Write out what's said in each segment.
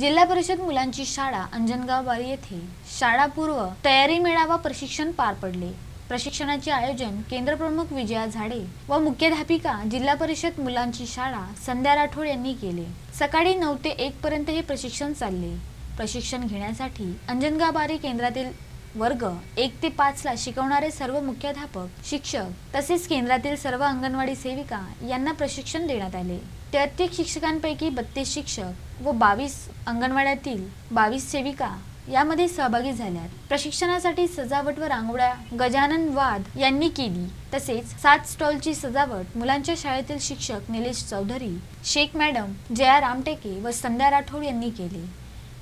जिल्हा परिषद मुलांची शाळा अंजनगाव येथे येथे शाळापूर्व तयारी मेळावा प्रशिक्षण पार पडले. प्रशिक्षणाचे आयोजन केंद्रप्रमुख विजया झाडे व मुख्याध्यापिका जिल्हा परिषद मुलांची शाळा संध्या राठोड यांनी केले. सकाळी नऊ ते एक पर्यंत हे प्रशिक्षण चालले. प्रशिक्षण घेण्यासाठी अंजनगाबारी केंद्रातील वर्ग एक ते पाचला शिकवणारे सर्व मुख्याध्यापक शिक्षक तसेच केंद्रातील सर्व अंगणवाडी सेविका यांना प्रशिक्षण देण्यात आले. तेहत्तीस शिक्षकांपैकी बत्तीस शिक्षक व बावीस अंगणवाड्यातील बावीस सेविका यामध्ये सहभागी झाल्यात. प्रशिक्षणासाठी सजावट व रांगोळ्या गजानन वाद यांनी केली. तसेच सात स्टॉलची सजावट मुलांच्या शाळेतील शिक्षक निलेश चौधरी शेख मॅडम जया रामटेके व संध्या राठोड यांनी केले.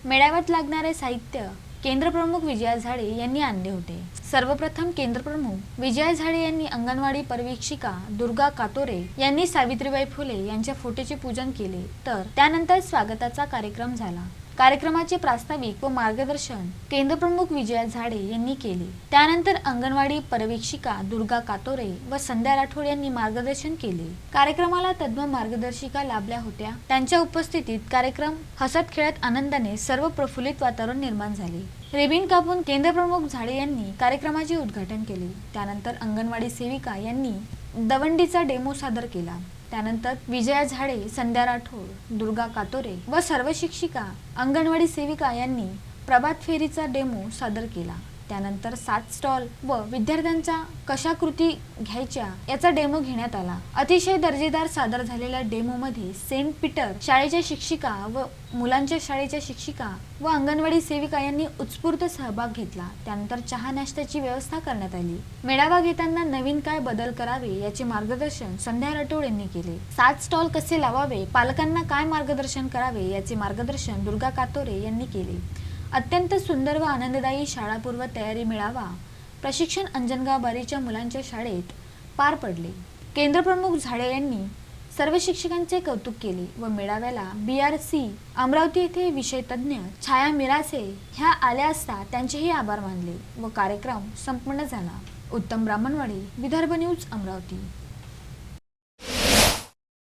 मेळाव्यात लागणारे साहित्य केंद्रप्रमुख विजया झाडे यांनी आणले होते. सर्वप्रथम केंद्रप्रमुख विजया झाडे यांनी अंगणवाडी पर्यवेक्षिका दुर्गा कातोरे यांनी सावित्रीबाई फुले यांच्या फोटोचे पूजन केले. तर त्यानंतर स्वागताचा कार्यक्रम झाला. कार्यक्रमाचे प्रास्ताविक व मार्गदर्शन केंद्रप्रमुख विजया झाडे यांनी केले. त्यानंतर अंगणवाडी पर्यवेक्षिका दुर्गा कातोरे व संध्या राठोड यांनी मार्गदर्शन केले. कार्यक्रमाला तज्ज्ञ मार्गदर्शिका लाभल्या होत्या. त्यांच्या उपस्थितीत कार्यक्रम हसत खेळत आनंदाने सर्व प्रफुल्लित वातावरण निर्माण झाले. रिबिन कापून केंद्रप्रमुख झाडे यांनी कार्यक्रमाचे उद्घाटन केले. त्यानंतर अंगणवाडी सेविका यांनी दवंडीचा डेमो सादर केला. त्यानंतर विजया झाडे संध्या राठोड दुर्गा कातोरे व सर्व शिक्षिका अंगणवाडी सेविका यांनी प्रभात फेरीचा डेमो सादर केला. त्यानंतर सात स्टॉल व विद्यार्थ्यांचा कशा कृती घ्यायच्या याचा डेमो घेण्यात आला. अतिशय दर्जेदार सादर झालेल्या डेमोमध्ये सेंट पीटर शाळेच्या शिक्षिका व मुलांच्या शाळेच्या शिक्षिका व अंगणवाडी सेविका यांनी उत्स्फूर्त सहभाग घेतला. त्यानंतर चहा नाश्त्याची व्यवस्था करण्यात आली. मेळावा घेताना नवीन काय बदल करावे याचे मार्गदर्शन संध्या राठोड यांनी केले. सात स्टॉल कसे लावावे पालकांना काय मार्गदर्शन करावे याचे मार्गदर्शन दुर्गा कातोरे यांनी केले. अत्यंत सुंदर व आनंददायी शाळापूर्व तयारी मेळावा प्रशिक्षण अंजनगाव बारीच्या मुलांच्या शाळेत पार पडले. केंद्रप्रमुख झाडे यांनी सर्व शिक्षकांचे कौतुक केले व मेळाव्याला बी आर सी अमरावती येथे विषयतज्ञ छाया मिरासे ह्या आल्या असता त्यांचेही आभार मानले व कार्यक्रम संपन्न झाला. उत्तम ब्राह्मणवाडी विदर्भ न्यूज अमरावती.